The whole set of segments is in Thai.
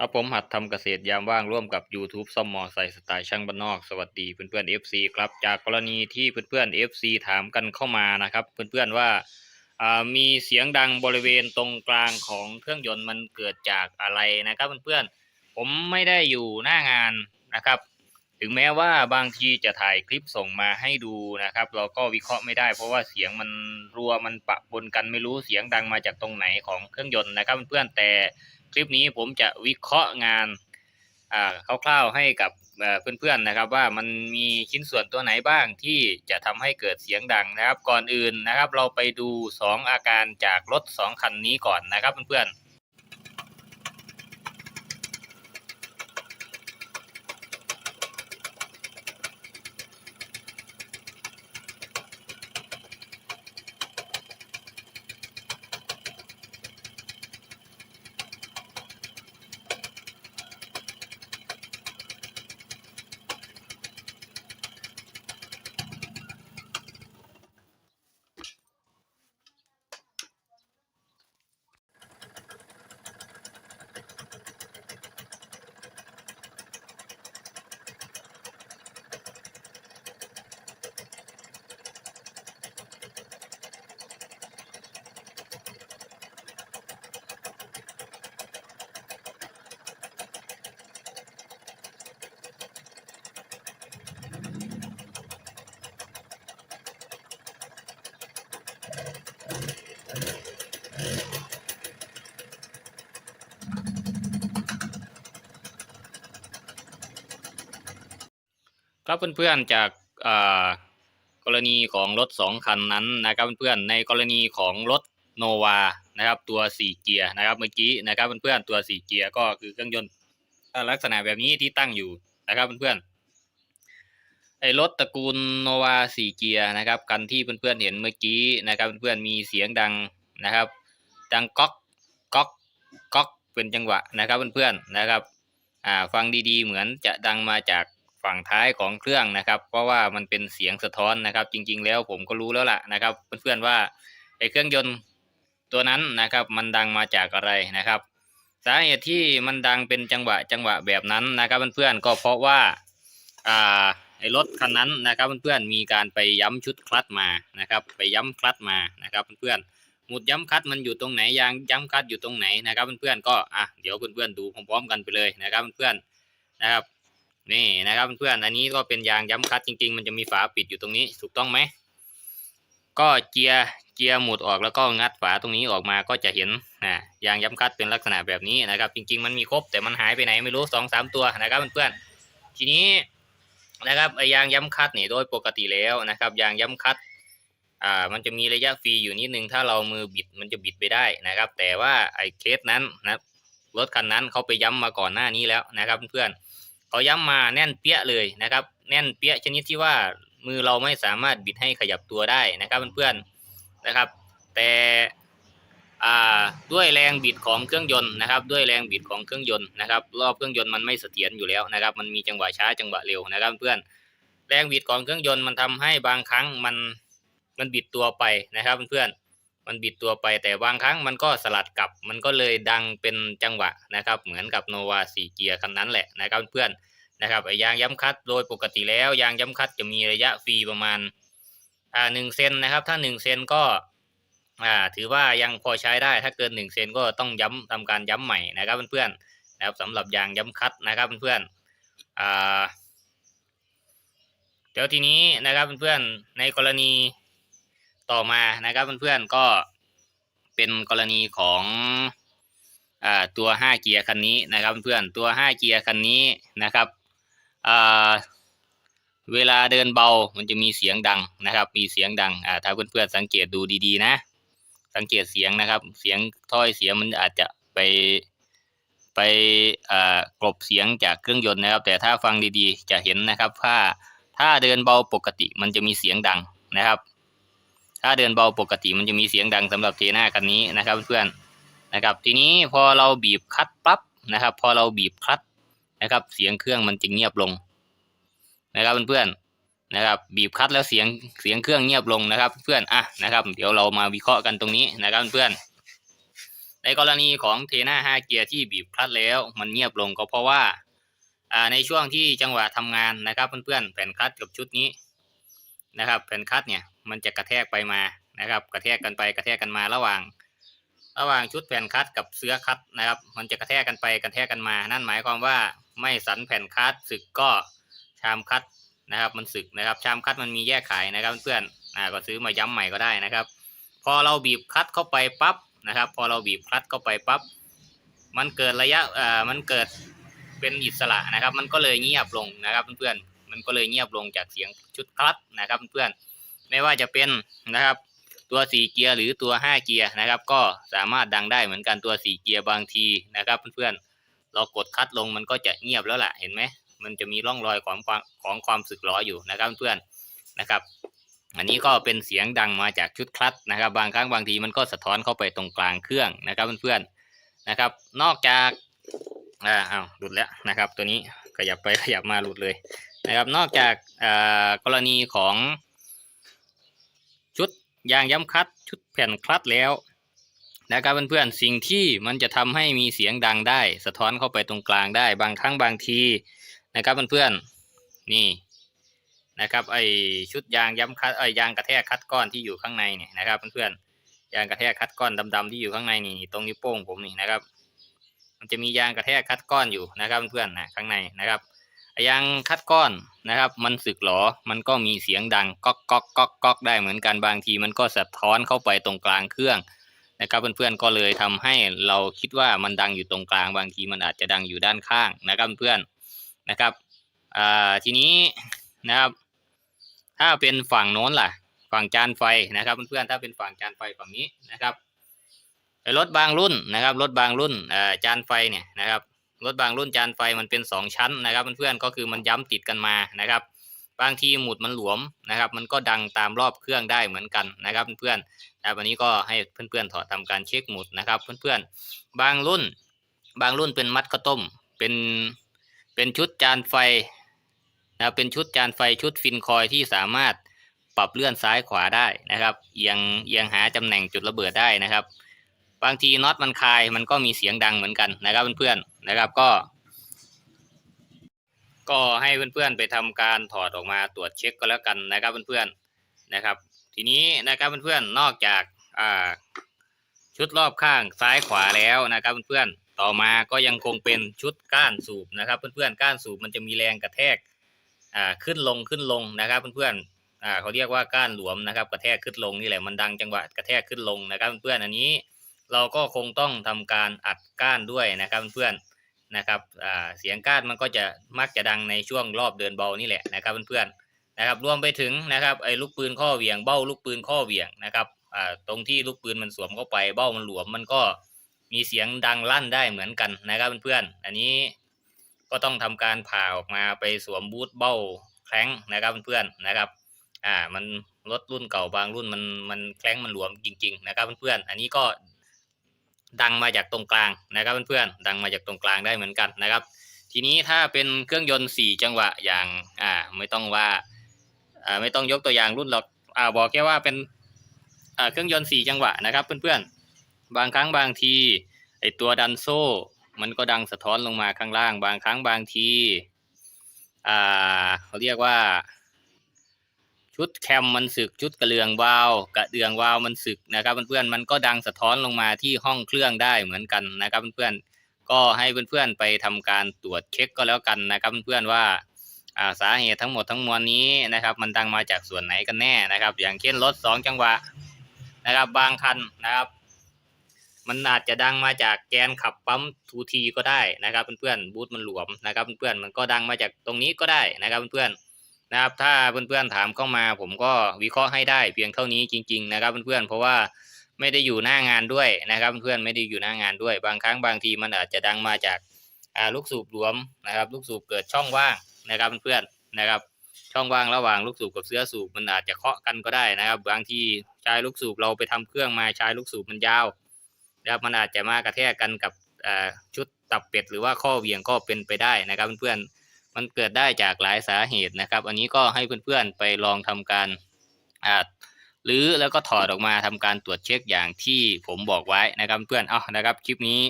ครับผมหัดทำเกษตรยามว่างร่วมกับ YouTube ซ่อมมอไซค์สไตล์ช่างบ้านนอกสวัสดีเพื่อนๆ FC ครับจากกรณีที่เพื่อนๆ FC ถามกันเข้ามานะครับ เพื่อนๆว่าอ่ามีเสียงดังบริเวณตรงกลางของเครื่องยนต์มันเกิดจากอะไรนะครับเพื่อนๆผมไม่ได้อยู่หน้างานนะครับ ถึงแม้ว่าบางทีจะถ่ายคลิปส่งมาให้ดูนะครับ เราก็วิเคราะห์ไม่ได้ เพราะว่าเสียงมันรัวมันปะปนกันไม่รู้เสียงดังมาจากตรงไหนของเครื่องยนต์นะครับเพื่อนๆแต่ คลิปนี้ผมจะวิเคราะห์งานคร่าวๆให้กับเพื่อนๆนะครับ ว่ามันมีชิ้นส่วนตัวไหนบ้างที่จะทำให้เกิดเสียงดังนะครับ ก่อนอื่นนะครับ เราไปดูสองอาการจากรถสองคันนี้ก่อนนะครับเพื่อนๆ ครับเพื่อนๆจากอ่ากรณีของรถสองคันนั้นนะครับเพื่อนๆในกรณีของรถโนวานะครับตัวสี่เกียร์นะครับเมื่อกี้นะครับเพื่อนๆตัวสี่เกียร์ก็คือเครื่องยนต์ลักษณะแบบนี้ที่ตั้งอยู่นะครับเพื่อนๆไอ้รถตระกูลโนวาสี่เกียร์นะครับคันที่เพื่อนๆเห็นเมื่อกี้นะครับเพื่อนๆมีเสียงดังนะครับ ดังก๊อกก๊อกก๊อกเป็นจังหวะนะครับเพื่อนๆนะครับอ่าฟังดีๆ เหมือนจะดังมาจาก ฝั่งท้ายของเครื่องนะครับ เพราะว่ามันเป็นเสียงสะท้อนนะครับ จริง ๆ แล้วผมก็รู้แล้วล่ะนะครับ เพื่อนๆว่าไอ้เครื่องยนต์ตัวนั้นนะครับ มันดังมาจากอะไรนะครับ สาเหตุที่มันดังเป็นจังหวะจังหวะแบบนั้นนะครับเพื่อนๆก็เพราะว่าอ่าไอ้รถคันนั้นนะครับเพื่อนๆมีการไปย้ำชุดคลัตมานะครับ ไปย้ำคลัตมานะครับเพื่อนๆหมุดย้ำคลัตมันอยู่ตรงไหนยางย้ำคลัตอยู่ตรงไหนนะครับเพื่อนๆก็อะเดี๋ยวเพื่อนๆดูพร้อมๆกันไปเลยนะครับเพื่อนๆนะครับ นี่นะครับเพื่อนๆอันนี้ก็เป็นยางย้ำคัตช์จริง ๆ มันจะมีฝาปิดอยู่ตรงนี้ถูกต้องไหมก็เจียเจียหมุดออกแล้วก็งัดฝาตรงนี้ออกมาก็จะเห็นอ่ายางย้ำคัตเป็นลักษณะแบบนี้นะครับ จริง ๆ มันมีครบแต่มันหายไปไหนไม่รู้สองสามตัวนะครับเพื่อนๆทีนี้นะครับไอ้ยางย้ำคัตนี่โดยปกติแล้วนะครับ ยางย้ำคัตอ่ามันจะมีระยะฟรีอยู่นิดนึงถ้าเรามือบิดมันจะบิดไปได้นะครับ แต่ว่าไอ้เคสนั้นนะครับรถคันนั้นเขาไปย้ำมาก่อนหน้านี้แล้วนะครับเพื่อนๆ เขาย้ำมาแน่นเปี้ยเลยนะครับ แน่นเปี้ยชนิดที่ว่ามือเราไม่สามารถบิดให้ขยับตัวได้นะครับเพื่อนๆนะครับ แต่ด้วยแรงบิดของเครื่องยนต์นะครับ ด้วยแรงบิดของเครื่องยนต์นะครับ รอบเครื่องยนต์มันไม่เสถียรอยู่แล้วนะครับ มันมีจังหวะช้าจังหวะเร็วนะครับ เพื่อนแรงบิดของเครื่องยนต์มันทำให้บางครั้งมันมันบิดตัวไปนะครับ เพื่อนๆ มันบิดตัวไปแต่บางครั้งมันก็สลัดกลับ มันก็เลยดังเป็นจังหวะนะครับ เหมือนกับโนวาสี่เกียร์คันนั้นแหละนะครับเพื่อนนะครับยางย้ำคัดโดยปกติแล้วยางย้ำคัดจะมีระยะฟรีประมาณอ่าหนึ่งเซนนะครับ ถ้าหนึ่งเซนก็อ่าถือว่ายังพอใช้ได้ถ้าเกินหนึ่งเซนก็ต้องย้ำทำการย้ำใหม่นะครับเพื่อนๆนะครับสำหรับยางย้ำคัดนะครับเพื่อนๆอ่าเดี๋ยวทีนี้นะครับเพื่อนๆในกรณี ต่อมานะครับเพื่อนๆก็เป็นกรณีของอ่าตัวห้าเกียร์คันนี้นะครับเพื่อนตัวห้าเกียร์คันนี้นะครับอ่าเวลาเดินเบามันจะมีเสียงดังนะครับ มีเสียงดังอ่าถ้าเพื่อนๆสังเกตดูดีๆนะ สังเกตเสียงนะครับ เสียงถ้อยเสียงมันอาจจะไปไปอ่ากลบเสียงจากเครื่องยนต์นะครับ แต่ถ้าฟังดีๆจะเห็นนะครับถ้าถ้าเดินเบาปกติมันจะมีเสียงดังนะครับ ถ้าเดินเบาปกติมันจะมีเสียงดังสำหรับเทน่าคันนี้นะครับเพื่อนๆนะครับ ทีนี้พอเราบีบคลัตช์ปั๊บนะครับ พอเราบีบคลัตช์นะครับ เสียงเครื่องมันจะเงียบลงนะครับเพื่อนๆนะครับ บีบคัดแล้วเสียงเสียงเครื่องเงียบลงนะครับ เพื่อนอะนะครับ เดี๋ยวเรามาวิเคราะห์กันตรงนี้นะครับเพื่อนในกรณีของเทน่าห้าเกียร์ที่บีบคลัตช์แล้วมันเงียบลงก็เพราะว่าอ่าในช่วงที่จังหวะทำงานนะครับ เพื่อนๆแผ่นคลัตช์กับชุดนี้นะครับ แผ่นคลัตช์เนี่ย มันจะกระแทกไปมานะครับ กระแทกกันไปกระแทกกันมาระหว่าง ระหว่างชุดแผ่นคัตกับเสื้อคัตนะครับ มันจะกระแทกกันไปกระแทกกันมา นั่นหมายความว่าไม่สันแผ่นคัตสึกก็ชามคัตนะครับ มันสึกนะครับ ชามคัตมันมีแยกขายนะครับเพื่อนอ่าก็ซื้อมาย้ำใหม่ก็ได้นะครับ พอเราบีบคัตเข้าไปปั๊บนะครับ พอเราบีบคัตเข้าไปปั๊บมันเกิดระยะอ่ามันเกิดเป็นอิสระนะครับ มันก็เลยเงียบลงนะครับเพื่อนๆมันก็เลยเงียบลงจากเสียงชุดคลัตนะครับเพื่อนๆ ไม่ว่าจะเป็นนะครับ ตัวสี่เกียร์หรือตัวห้าเกียร์นะครับ ก็สามารถดังได้เหมือนกันตัวสี่เกียร์บางทีนะครับเพื่อนๆเรากดคัดลงมันก็จะเงียบแล้วล่ะเห็นไหมมันจะมีร่องรอยของความของความสึกหรออยู่นะครับเพื่อนนะครับ อันนี้ก็เป็นเสียงดังมาจากชุดคลัตช์นะครับ บางครั้งบางทีมันก็สะท้อนเข้าไปตรงกลางเครื่องนะครับเพื่อนๆนะครับ นอกจากอ่าอ้าหลุดแล้วนะครับ ตัวนี้ขยับไปขยับมาหลุดเลยนะครับ นอกจากอ่ากรณีของ ยางย้ำคลัตช์ชุดแผ่นคลัตช์แล้วนะครับเพื่อนๆสิ่งที่มันจะทำให้มีเสียงดังได้ สะท้อนเข้าไปตรงกลางได้บางครั้งบางทีนะครับเพื่อนๆนี่นะครับไอชุดยางย้ำคัดไอยางกระแทกคัดก้อนที่อยู่ข้างในเนี่ยนะครับเพื่อนๆยางกระแทกคัดก้อนดำๆที่อยู่ข้างในนี่ตรงนิ้วโป้งผมนี่นะครับ มันจะมียางกระแทกคัดก้อนอยู่นะครับเพื่อนๆนะข้างในนะครับ ยางคัดก้อนนะครับ มันสึกหรอ มันก็มีเสียงดังก๊อกก๊อกก๊อกก๊อกได้เหมือนกันบางที มันก็สะท้อนเข้าไปตรงกลางเครื่องนะครับเพื่อนๆก็เลยทำให้เราคิดว่ามันดังอยู่ตรงกลางบางทีมันอาจจะดังอยู่ด้านข้างนะครับเพื่อนนะครับทีนี้นะครับ ถ้าเป็นฝั่งโน้นล่ะ ฝั่งจานไฟนะครับเพื่อนๆถ้าเป็นฝั่งจานไฟฝั่งนี้นะครับรถบางรุ่นนะครับรถบางรุ่นจานไฟเนี่ยนะครับ รถบางรุ่นจานไฟมันเป็นสองชั้นนะครับเพื่อนๆก็คือมันย้ำติดกันมานะครับ บางทีหมุดมันหลวมนะครับ มันก็ดังตามรอบเครื่องได้เหมือนกันนะครับเพื่อนๆแต่วันนี้ก็ให้เพื่อนๆถอดทำการเช็คหมุดนะครับเพื่อนๆบางรุ่น บางรุ่นเป็นมัดข้าวต้ม เป็นเป็นชุดจานไฟนะเป็นชุดจานไฟชุดฟินคอยที่สามารถปรับเลื่อนซ้ายขวาได้นะครับเอียงเอียงหาตำแหน่งจุดระเบิดได้นะครับ บางทีน็อตมันคายมันก็มีเสียงดังเหมือนกันนะครับเพื่อนๆนะครับก็ ก็ให้เพื่อนๆไปทำการถอดออกมาตรวจเช็คก็แล้วกันนะครับเพื่อนๆนะครับ ทีนี้นะครับเพื่อนๆนอกจากอ่าชุดรอบข้างซ้ายขวาแล้วนะครับเพื่อนๆต่อมาก็ยังคงเป็นชุดก้านสูบนะครับเพื่อนๆก้านสูบมันจะมีแรงกระแทกอ่าขึ้นลงขึ้นลงนะครับเพื่อนๆอ่าเขาเรียกว่าก้านหลวมนะครับ กระแทกขึ้นลงนี่แหละมันดังจังหวะกระแทกขึ้นลงนะครับเพื่อนๆอันนี้ เราก็คงต้องทำการอัดก้านด้วยนะครับเพื่อนๆนะครับเสียงก้านมันก็จะมักจะดังในช่วงรอบเดินเบานี่แหละนะครับเพื่อนๆนะครับรวมไปถึงนะครับไอ้ลูกปืนข้อเหวี่ยงเบ้าลูกปืนข้อเหวี่ยงนะครับตรงที่ลูกปืนมันสวมเข้าไปเบ้ามันหลวมมันก็มีเสียงดังลั่นได้เหมือนกันนะครับเพื่อนๆอันนี้ก็ต้องทำการผ่าออกมาไปสวมบูทเบ้าแคล้งนะครับเพื่อนๆนะครับอ่ามันรถรุ่นเก่าบางรุ่นมันมันแคล้งมันหลวมจริง ๆ นะครับเพื่อนๆอันนี้ก็ ดังมาจากตรงกลางนะครับเพื่อนๆดังมาจากตรงกลางได้เหมือนกันนะครับ ทีนี้ถ้าเป็นเครื่องยนต์สี่จังหวะอย่างอ่าไม่ต้องว่าอ่าไม่ต้องยกตัวอย่างรุ่นหรอกอ่าบอกแค่ว่าเป็นอ่าเครื่องยนต์สี่จังหวะนะครับเพื่อนๆบางครั้งบางทีไอตัวดันโซ่มันก็ดังสะท้อนลงมาข้างล่าง บางครั้งบางทีอ่าเขาเรียกว่า ชุดแคมมันสึกชุดกระเลืองวาล์วกระเดืองวาล์วมันสึกนะครับเพื่อนๆมันก็ดังสะท้อนลงมาที่ห้องเครื่องได้เหมือนกันนะครับเพื่อนๆก็ให้เพื่อนๆไปทำการตรวจเช็คก็แล้วกันนะครับเพื่อนๆว่าอ่าสาเหตุทั้งหมดทั้งมวลนี้นะครับ มันดังมาจากส่วนไหนกันแน่นะครับ อย่างเช่นรถสองจังหวะนะครับ บางคันนะครับ มันอาจจะดังมาจากแกนขับปั๊มทูทีก็ได้นะครับเพื่อนๆบูทมันหลวมนะครับเพื่อนๆมันก็ดังมาจากตรงนี้ก็ได้นะครับเพื่อนๆ นะครับ ถ้าเพื่อนๆถามเข้ามา ผมก็วิเคราะห์ให้ได้เพียงเท่านี้จริง ๆ นะครับ เพื่อนๆเพราะว่าไม่ได้อยู่หน้างานด้วยนะครับ เพื่อนๆไม่ได้อยู่หน้างานด้วย บางครั้งบางทีมันอาจจะดังมาจากลูกสูบหลวมนะครับ ลูกสูบเกิดช่องว่างนะครับเพื่อนๆนะครับ ช่องว่างระหว่างลูกสูบกับเสื้อสูบมันอาจจะเคาะกันก็ได้นะครับ บางทีใช้ลูกสูบเราไปทำเครื่องมาใช้ลูกสูบมันยาวนะครับมันอาจจะมากระแทกกันกับชุดตับเป็ดหรือว่าข้อเวียงก็เป็นไปได้นะครับเพื่อนๆ มันเกิดได้จากหลายสาเหตุนะครับ อันนี้ก็ให้เพื่อนๆไปลองทำการอ่าหรือแล้วก็ถอดออกมาทำการตรวจเช็คอย่างที่ผมบอกไว้นะครับเพื่อนเอานะครับคลิปนี้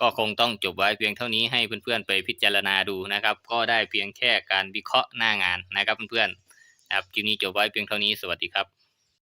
ก็คงต้องจบไว้เพียงเท่านี้ให้เพื่อนๆไปพิจารณาดูนะครับ ก็ได้เพียงแค่การวิเคราะห์หน้างานนะครับเพื่อนๆครับคลิปนี้จบไว้เพียงเท่านี้สวัสดีครับ